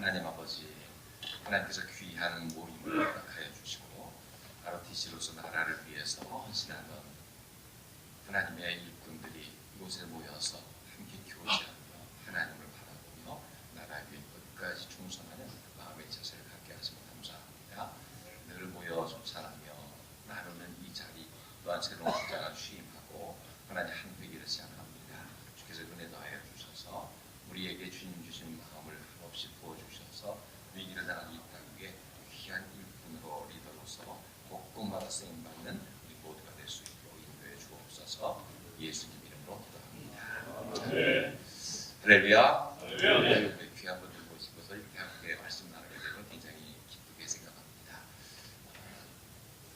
하나님 아버지 하나님께서 귀한 모임을 허락하여 주시고 ROTC로서 나라를 위해서 헌신하는 하나님의 일꾼들이 이곳에 모여서 함께 교제하며 하나님을 바라보며 나라 위에 끝까지 충성하는 마음의 자세를 갖게 하시면 감사합니다. 늘 모여 som찬하며 나누는 이 자리 또한 새로운 주자가 취임하고 하나님 한 되기를 시작합니다. 주께서 은혜 더하여 주셔서 우리에게 주님 주신 마음을 한없이 부어주셔서 위기를 당한 이 땅에 귀한 일꾼으로 리더로서 곳곳마다 쓰임 받는 우리 모두가 될 수 있도록 인도해 주옵소서 예수님 이름으로 기도합니다. 할렐루야. 네, 귀한 분들 모시고서 이렇게 함께 말씀 나누게 되면 굉장히 기쁘게 생각합니다.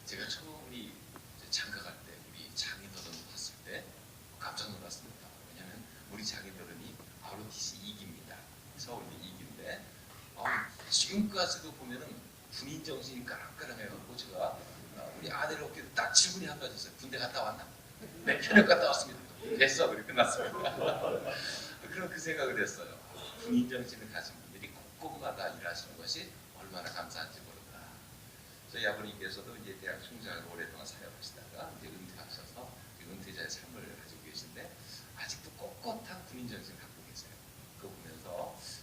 제가 처음 우리 장가갈 때 우리 장인어른 봤을 때 깜짝 놀랐습니다. 왜냐하면 우리 장인어른이 ROTC 2기입니다. 서울대 2기인데 어, 지금까지도 보면은 군인 정신이 까랑까랑해가지고 제가 어, 우리 아내를 어깨에 딱 질문이 한 가지 있어요. 군대 갔다 왔나? 네, 편역 갔다 왔습니다. 됐어, 그렇게 끝났습니다. 그런 그 생각을 했어요. 군인 정신을 가진 분들이 곳곳마다 일하시는 것이 얼마나 감사한지 모른다. 저희 아버님께서도 이제 대학 총장으로 오랫동안 사역하시다가 이제 은퇴하셔서 은퇴자의 삶을 가지고 계신데 아직도 꼿꼿한 군인 정신을 갖고 계세요. 그거 보면서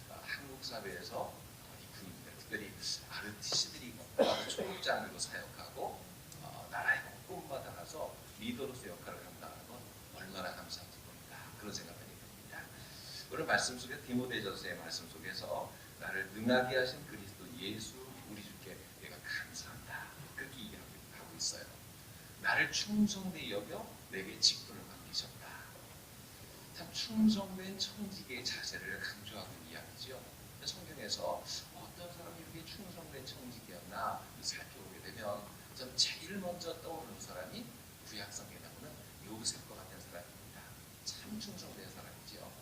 어, 한국 사회에서 이 군인들, 특별히 ROTC들이 곳곳마다 초급장으로 사역하고 어, 나라의 곳곳마다 가서 리더로서 역할을 감당하는 건 얼마나 감사한지 모른다. 그런 생각이 듭니다. 오늘 말씀 속에 디모데전서의 말씀 속에서 나를 능하게 하신 그리스도 예수 우리 주께 내가 감사한다. 그렇게 얘기하고 있어요. 나를 충성되이 여겨 내게 직분을 맡기셨다. 참 충성된 청지기의 자세를 강조하고 이야기죠. 성경에서 어떤 사람이 이렇게 충성된 청지기였나 살펴보게 되면 전 제일 먼저 떠오르는 사람이 구약성에 나오는 요셉과 같은 사람입니다. 참 충성된 사람이지요.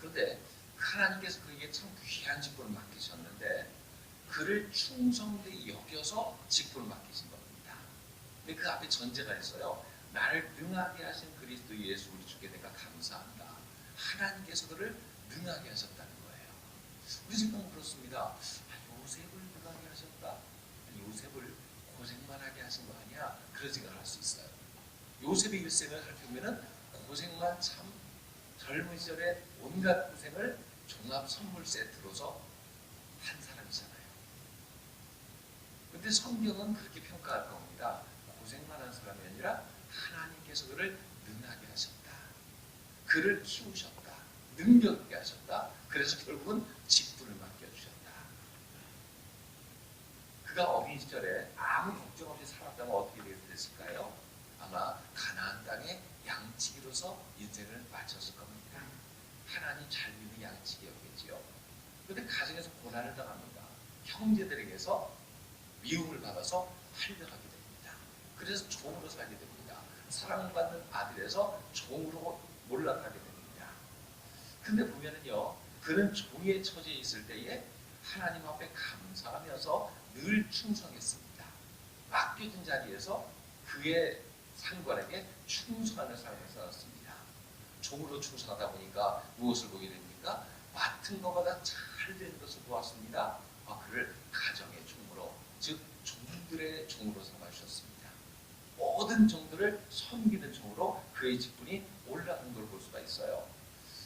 그런데 하나님께서 그에게 참 귀한 직분을 맡기셨는데 그를 충성되이 여겨서 직분을 맡기신 겁니다. 근데 그 앞에 전제가 있어요. 나를 능하게 하신 그리스도 예수 우리 주께 내가 감사한다. 하나님께서 그를 능하게 하셨다는 거예요. 우리 생각은 그렇습니다. 아, 요셉을 능하게 하셨다. 요셉을 고생만 하게 하신 거 아니야? 그런 생각을 할 수 있어요. 요셉의 일생을 살펴보면 고생만 참 젊은 시절에 온갖 고생을 종합 선물 세트로서 한 사람이잖아요. 근데 성경은 그렇게 평가할 겁니다. 고생만 한 사람이 아니라 하나님께서 그를 능하게 하셨다. 그를 키우셨다. 능력 있게 하셨다. 그래서 결국은 직분을 맡겨주셨다. 그가 어린 시절에 아무 걱정 없이 살았다면 어떻게 됐을까요? 아마 가나안 땅에 양치기로서 인생을 마쳤을 겁니다. 하나님 잘 믿는 양치기였겠지요. 그런데 가정에서 고난을 당합니다. 형제들에게서 미움을 받아서 팔려가게 됩니다. 그래서 종으로 살게 됩니다. 사랑받는 아들에서 종으로 몰락하게 됩니다. 근데 보면은요, 그는 종의 처지에 있을 때에 하나님 앞에 감사하면서 늘 충성했습니다. 맡겨진 자리에서 그의 상관에게 충성하는 삶을 살았습니다. 종으로 충성하다 보니까 무엇을 보게 됩니까? 맡은 것보다 잘 되는 것을 보았습니다. 아, 그를 가정의 종으로, 즉 종들의 종으로 삼아주셨습니다. 모든 종들을 섬기는 종으로 그의 직분이 올라간 걸 볼 수가 있어요.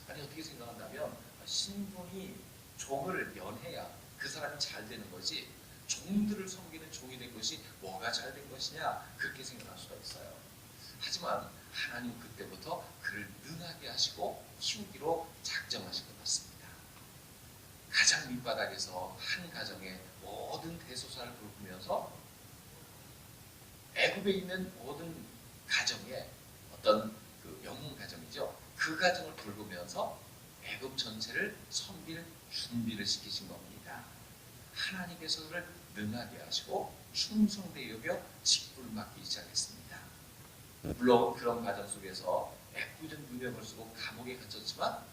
아니 어떻게 생각한다면 신분이 종을 연해야 그 사람이 잘 되는 거지 종들을 섬기는 종이 된 것이 뭐가 잘 된 것이냐 그렇게 생각할 수가 있어요. 하지만 하나님 그때부터 그를 능하게 하시고 키우기로 작정하신 것 같습니다. 가장 밑바닥에서 한 가정의 모든 대소사를 돌보면서 애굽에 있는 모든 가정의 어떤 그 영웅 가정이죠. 그 가정을 돌보면서 애굽 전체를 섬길 준비를 시키신 겁니다. 하나님께서 그를 능하게 하시고 충성되 여겨 직분을 맡기 시작했습니다. 물론 그런 과정 속에서 애꿎은 누명을 쓰고 감옥에 갇혔지만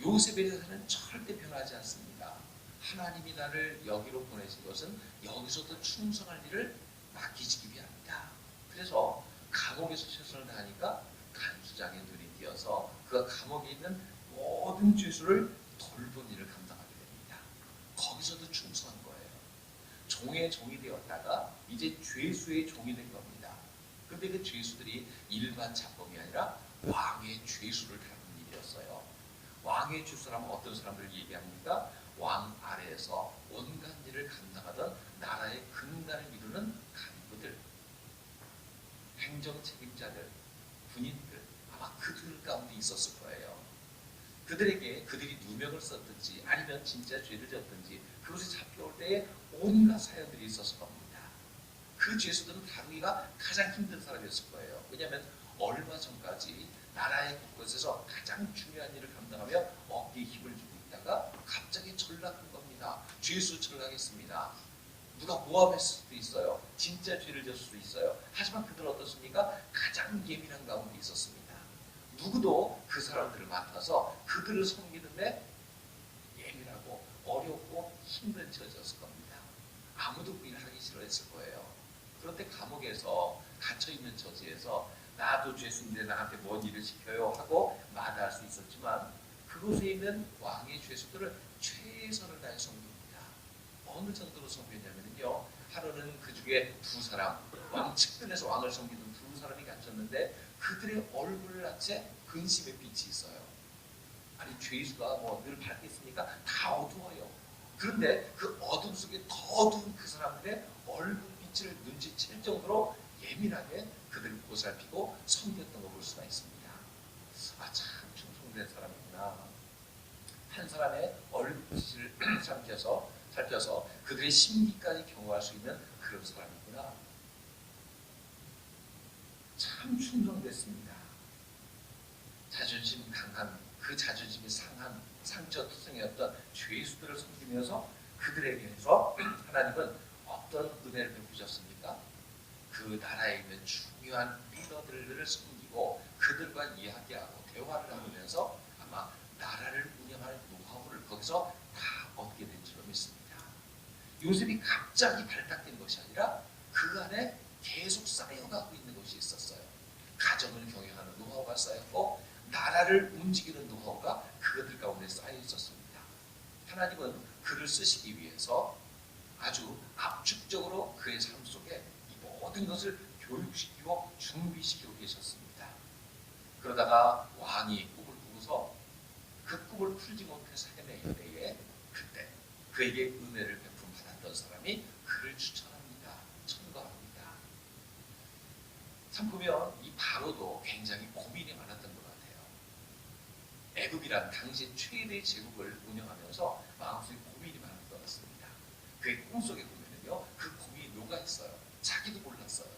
요셉에 대해서는 절대 변하지 않습니다. 하나님이 나를 여기로 보내신 것은 여기서도 충성할 일을 맡기시기 위함이다. 그래서 감옥에서 최선을 다하니까 간수장의 눈이 띄어서 그가 감옥에 있는 모든 죄수를 돌본 일을 감당하게 됩니다. 종의 종이 되었다가 이제 죄수의 종이 된 겁니다. 근데 그 죄수들이 일반 잡범이 아니라 왕의 죄수를 다루는 일이었어요. 왕의 죄수라면 어떤 사람들을 얘기합니까? 왕 아래에서 온갖 일을 감당하던 나라의 근간을 이루는 간부들, 행정 책임자들, 군인들 아마 그들 가운데 있었을 거예요. 그들에게 그들이 누명을 썼든지 아니면 진짜 죄를 졌든지 그것이 잡혀올 때에 온갖 사연들이 있었을 겁니다. 그 죄수들은 다루기가 가장 힘든 사람이었을 거예요. 왜냐하면 얼마 전까지 나라의 곳곳에서 가장 중요한 일을 감당하며 어깨에 힘을 주고 있다가 갑자기 전락한 겁니다. 죄수 전락했습니다. 누가 모함했을 수도 있어요. 진짜 죄를 졌을 수도 있어요. 하지만 그들은 어떻습니까? 가장 예민한 가운데 있었습니다. 누구도 그 사람들을 맡아서 그들을 섬기는데 예민하고 어렵고 힘든 처지였을 겁니다. 아무도 그 일을 하기 싫어했을 거예요. 그런데 감옥에서 갇혀 있는 처지에서 나도 죄수인데 나한테 뭔 일을 시켜요 하고 마다할 수 있었지만 그곳에 있는 왕의 죄수들을 최선을 다해 섬깁니다. 어느 정도로 섬겼냐면요. 하루는 그 중에 두 사람 왕 측근에서 왕을 섬기는 두 사람이 갇혔는데 그들의 얼굴 낯에 근심의 빛이 있어요. 아니 죄수가 뭐 늘 밝겠습니까? 다 어두워요. 그런데 그 어둠 속에 더 어두운 그 사람들의 얼굴 빛을 눈치챌 정도로 예민하게 그들을 보살피고 섬겼던 걸볼 수가 있습니다. 아 참 충성된 사람이구나. 한 사람의 얼굴빛을 삼켜서 살펴서 그들의 심기까지 경험할 수 있는 그런 사람이구나. 참 충성됐습니다. 자존심 강한 그 자존심이 상한 상처투성이었던 죄수들을 섬기면서 그들에게서 하나님은 어떤 은혜를 베푸셨습니까? 그 나라에 있는 중요한 리더들을 섬기고 그들과 이야기하고 대화를 나누면서 아마 나라를 운영하는 노하우를 거기서 다 얻게 된 줄로 믿습니다. 요셉이 갑자기 발탁된 것이 아니라 그 안에 계속 쌓여가고 있는 것이 있었어요. 가정을 경영하는 노하우가 쌓였고 나라를 움직이는 노하우가 그들 가운데 쌓여 있었습니다. 하나님은 그를 쓰시기 위해서 아주 압축적으로 그의 삶 속에 이 모든 것을 교육시키고 준비시키고 계셨습니다. 그러다가 왕이 꿈을 꾸고서 그 꿈을 풀지 못해서 헤매일 때에 그때 그에게 은혜를 베품 받았던 사람이 그를 추천합니다. 청거합니다. 참 보면 이 바로도 굉장히 고민이 같아요. 애국이란 당시 최대 제국을 운영하면서 마음속에 고민이 많은 것 같습니다. 그의 꿈속에 보면은요, 그 고민이 녹아 있어요. 자기도 몰랐어요.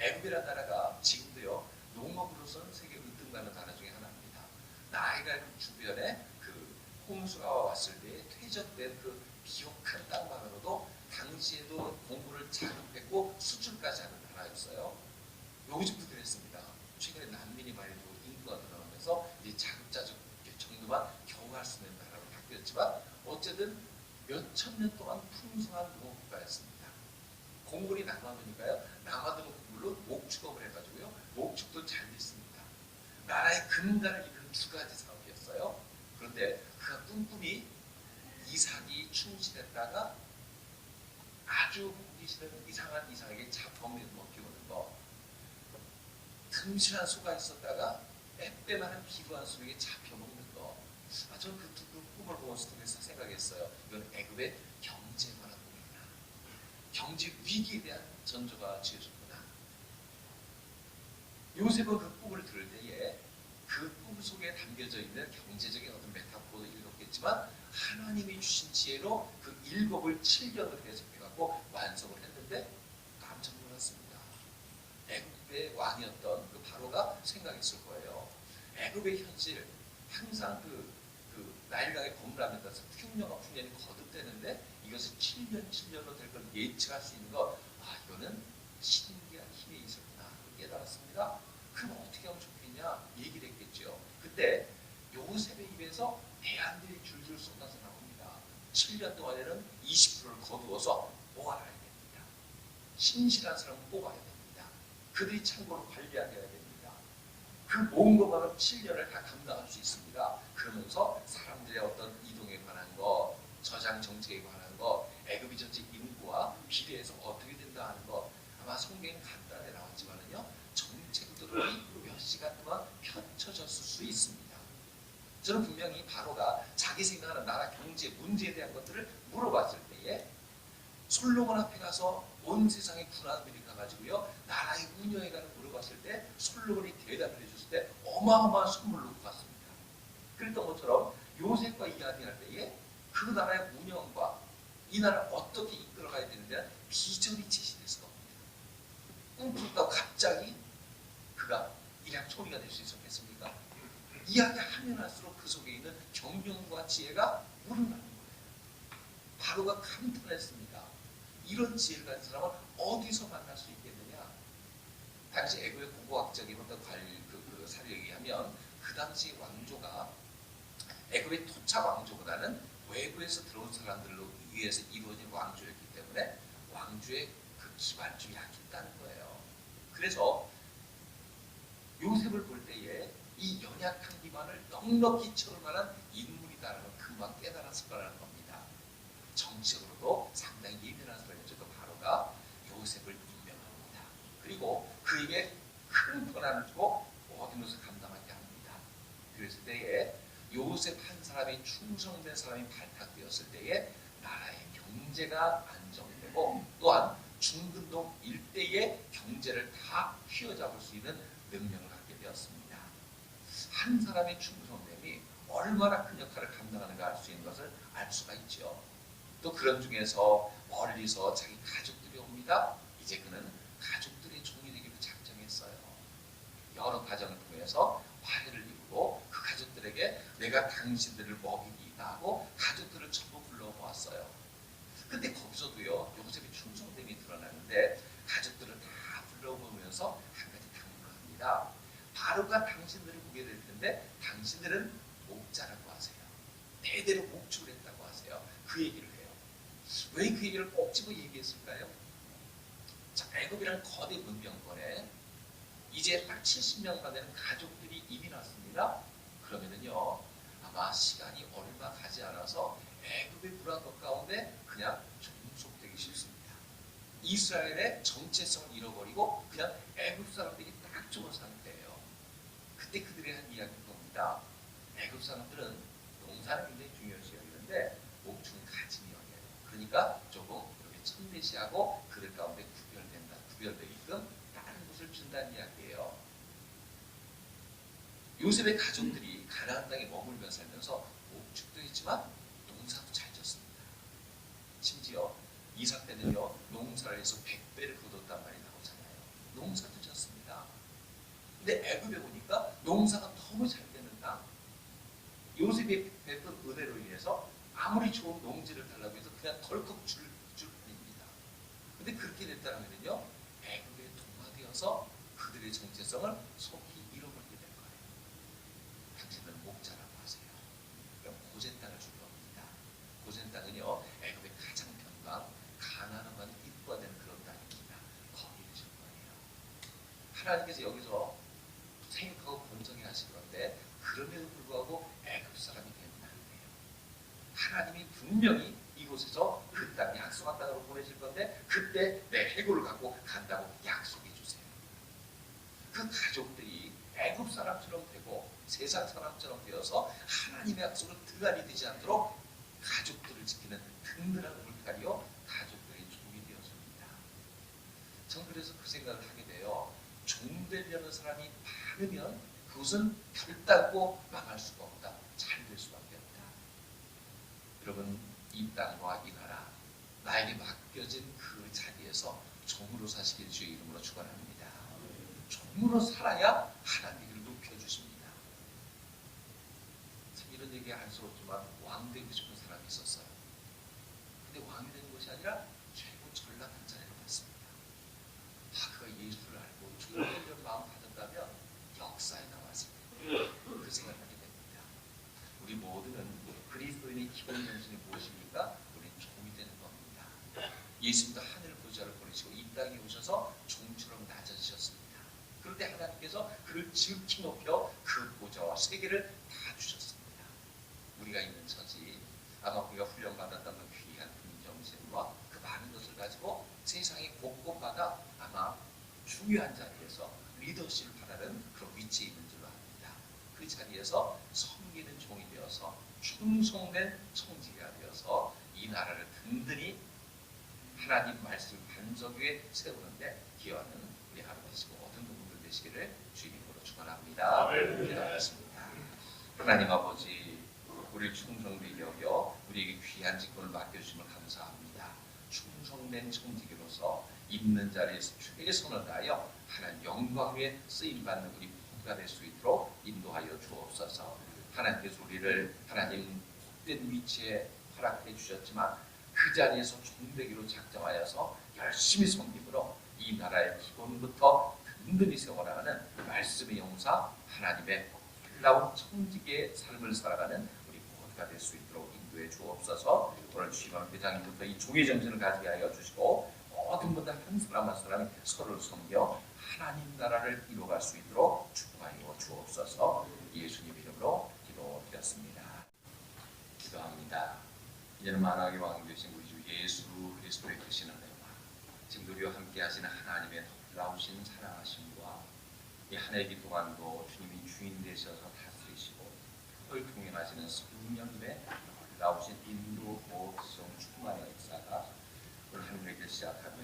애국이란 나라가 지금도요, 농업으로서는 세계 으뜸가는 나라 중에 하나입니다. 나이가 주변에 그 홍수가 왔을 때 퇴적된 그 비옥한 땅만으로도 당시에도 공부를 자극했고 수출까지 하는 나라였어요. 요즘도 그랬습니다. 최근에 난민이 많이 들고 인구가 늘어나면서 이제 자급자족 정도만 겨우 할 수 있는 나라로 바뀌었지만 어쨌든 몇천 년 동안 풍성한 농업국가였습니다. 공물이 남아도니까요. 남아도는 공물로 목축업을 해가지고요. 목축도 잘 됐습니다. 나라의 근간을 이루는 두 가지 사업이었어요. 그런데 그가 꿈꾸이 이삭이 충실했다가 아주 보기 싫은 이상한 이상에게 잡범을 먹히오는 거 틈실한 수가 있었다가 빼빼만한 비루한 수에게 잡혀먹는 거 아, 저는 그, 두- 그 꿈을 보면서 생각했어요. 이건 애굽의. 경제 위기에 대한 전조가 지어졌구나. 요셉은 그 꿈을 들을 때에 그꿈 속에 담겨져 있는 경제적인 어떤 메타포도 읽었겠지만 하나님이 주신 지혜로 그 일곱을 7년을 해석해갖고 완성을 했는데 깜짝 놀랐습니다. 애굽의 왕이었던 그 바로가 생각했을 거예요. 애굽의 현실 항상 그, 그 나일강에 건물하면서 흉년과 풍년이 거듭되는데 이것이 7년 7년으로 될 걸 예측할 수 있는 것, 아 이거는 신기한 힘이 있었구나 깨달았습니다. 그럼 어떻게 하면 좋겠냐 얘기를 했겠죠. 그때 요셉의 입에서 대안들이 줄줄 쏟아져 나옵니다. 7년 동안에는 20%를 거두어서 모아놔야 됩니다. 신실한 사람은 뽑아야 됩니다. 그들이 참고로 관리하게 해야 됩니다. 그 모은 것만은 7년을 다 감당할 수 있습니다. 그러면서 사람들의 어떤 이동에 관한 것, 저장 정책에 관한 리저지 인구와 비례해서 어떻게 된다 하는 것 아마 성경에 간단히 나왔지만은요 정책들이 몇 시간 동안 펼쳐졌을 수 있습니다. 저는 분명히 바로가 자기 생각하는 나라 경제 문제에 대한 것들을 물어봤을 때에 솔로몬 앞에 가서 온 세상의 군함들이 가가지고요 나라의 운영에 관해 물어봤을 때 솔로몬이 대답을 해줬을 때 어마어마한 선물로 갔습니다. 그랬던 것처럼 요셉과 이야기할 때에 그 나라의 운영과 이 나라를 어떻게 이끌어가야 되는지 비전이 제시됐을 겁니다. 꿈꾸다가 갑자기 그가 일약 총리가 될 수 있었겠습니까? 이야기하면 할수록 그 속에 있는 경륜과 지혜가 우러나는 거예요. 바로가 감탄했습니다. 이런 지혜를 가진 사람은 어디서 만날 수 있겠느냐? 당시 애고의 고고학적인 어떤 그, 그 사례에 의하면 그 당시 왕조가 애굽의 토착 왕조보다는 외부에서 들어온 사람들로 의해서 이루어진 왕조였기 때문에 왕조의 그 기반중이 약했다는 거예요. 그래서 요셉을 볼 때에 이 연약한 기반을 넉넉히 채울 만한 인물이다라는 걸 금방 깨달았을 거라는 겁니다. 정치적으로도 상당히 예민한 사람이죠. 그 바로가 요셉을 임명합니다. 그리고 그에게 큰 권한을 주고 모든 것을 감당하게 합니다. 그랬을 때에 요셉 한 사람이 충성된 사람이 발탁되었을 때에 나라의 경제가 안정되고 또한 중근동 일대의 경제를 다 휘어잡을 수 있는 능력을 갖게 되었습니다. 한 사람의 충성됨이 얼마나 큰 역할을 감당하는가 알 수 있는 것을 알 수가 있죠. 또 그런 중에서 멀리서 자기 가족들이 옵니다. 이제 그는 가족들의 종이 되기로 작정했어요. 여러 과정을 통해서 화해를 이루고 그 가족들에게 내가 당신들을 먹이기다 하고 가족들을 전 부 불러모았어요. 근데 거기서도요 요셉의 충성됨이 드러나는데 가족들을 다 불러모으면서 한 가지 당부를 합니다. 바로가 당신들을 보게 될 텐데 당신들은 목자라고 하세요. 대대로 목축을 했다고 하세요. 그 얘기를 해요. 왜 그 얘기를 꼭 집어 얘기했을까요? 자, 애굽이라는 거대 문명권에 이제 딱 70명만 되는 가족들이 이미 났습니다. 그러면은요, 아마 시간이 얼마 가지 않아서 애굽의 불안것 가운데 그냥 종속되기 싫습니다. 이스라엘의 정체성을 잃어버리고 그냥 애굽 사람들이 딱 좋은 상태예요. 그때 그들이 한 이야기인 겁니다. 애굽 사람들은 농사를 굉장히 중요시 여기는데 목축은 가짐이 여겨요. 그러니까 조금 이렇게 천대시하고 그들 가운데 구별된다. 구별되게끔 다른 곳을 준다는 이야기예요. 요셉의 가족들이 가나안 땅에 머물며 살면서 목축도 했지만 농사도 잘 졌습니다. 심지어 이삭 때는요 농사를 해서 백배를 거뒀단 말이 나오잖아요. 농사도 졌습니다. 근데 애굽에 보니까 농사가 너무 잘 되는 땅. 요셉이 베푼 은혜로 인해서 아무리 좋은 농지를 달라고 해서 그냥 덜컥 줄, 줄 뿐입니다. 근데 그렇게 됐다면요 애굽에 동화되어서 그들의 정체성을 속히 잃어버리게 될 거예요. 당신은 목자라고 하세요. 그럼 고센 땅을 줄 겁니다. 고센 땅은요 애굽의 가장 편방 가나안과는 입과되는 그런 땅입니다. 거기를 줄 거예요. 하나님께서 여기서 생육하고 번성해 하신 건데 그럼에도 불구하고 애굽 사람이 되면 안 돼요. 하나님이 분명히 이곳에서 그땅 약속한 땅으로 보내실 건데 그때 내 해골을 갖고 간다고 약속해 주세요. 그 가족들이 애굽 사람처럼 되고 세상 사람처럼 되어서 하나님의 약속을 등한이 되지 않도록 가족들을 지키는 든든한 물칼이요 가족들의 종이 되었습니다. 전 그래서 그 생각을. 종 되려는 사람이 많으면 그것은 결단코 망할 수가 없다. 잘 될 수밖에 없다. 여러분 이이 나라 나에게 맡겨진 그 자리에서 종으로 사시길 주의 이름으로 축원합니다. 종으로 살아야 하나님을 높여주십니다. 참 이런 얘기 없지만 왕 되고 싶은 사람이 있었어요. 근데 왕이 되는 것이 아니라 최고 전락한 자리를 받습니다. 다 그가 예수를 알고 주를 마음 가졌다면 역사에 남았을 때 그 생각을 하게 됩니다. 우리 모두는 그리스도인의 기본 정신이 무엇입니까? 우리 종이 되는 겁니다. 예수님도 하늘 보좌를 보내시고 이 땅에 오셔서 종처럼 낮아지셨습니다. 그런데 하나님께서 그를 지극히 높여 그 보좌와 세계를 다 주셨습니다. 우리가 있는 처지 아마 우리가 훈련받았던 그 귀한 긍정심과 그 많은 것을 가지고 세상의 곳곳마다 아마 중요한 자리에서 리더십을 바라는 그런 위치에 있는 줄로 압니다. 그 자리에서 섬기는 종이 되어서 충성된 청지기가 되어서 이 나라를 든든히 하나님 말씀 반석 위에 세우는데 기여하는 우리 하루 되시고 모든 분들 되시기를 주님으로 축원합니다. 기도하겠습니다. 하나님 아버지 우리 충성되게 여겨 우리에게 귀한 직분을 맡겨주심을 감사합니다. 충성된 청지기로서 있는 자리에서 최선을 다하여 하나님 영광 위에 쓰임받는 우리 모두가 될 수 있도록 인도하여 주옵소서 하나님께서 우리를 하나님 복된 위치에 허락해 주셨지만 그 자리에서 종되기로 작정하여서 열심히 섬김으로 이 나라의 기본부터 든든히 세워나가는 말씀의 용사 하나님의 놀라운 청지기의 삶을 살아가는 우리 모두가 될 수 있도록 인도해 주옵소서. 오늘 주시면 회장님부터 이 종의 정신을 가지게 하여 주시고 모든 분들 한 사람 한 사람이 서로를 섬겨 하나님 나라를 이루어갈 수 있도록 축복하여 주옵소서. 예수님 이름으로 기도드렸습니다. 기도합니다 이제는 만왕의 왕 되신 우리 주 예수 그리스도의 크신 은혜와 지금 우리와 함께 하시는 하나님의 놀라우신 사랑하심과 이한 해기 동안도 주님이 주인 되셔서 다스리시고 그걸 통행하시는 성령님의 놀라우신 인도 보성 충만의 역사가 오늘 한 해를 시작하며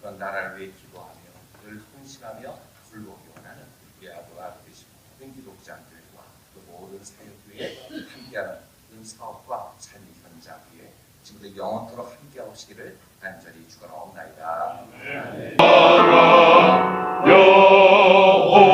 그런 나라를 위해 기도하며 늘 헌신하며 불보기 원하는 우리 아버가 되시고 모든 기독자들과 또 모든 사역 위에 함께하는 모든 사업과 삶 의 현장 위에 지금부터 영원토록 함께 하시기를 간절히 축원하옵나이다. 영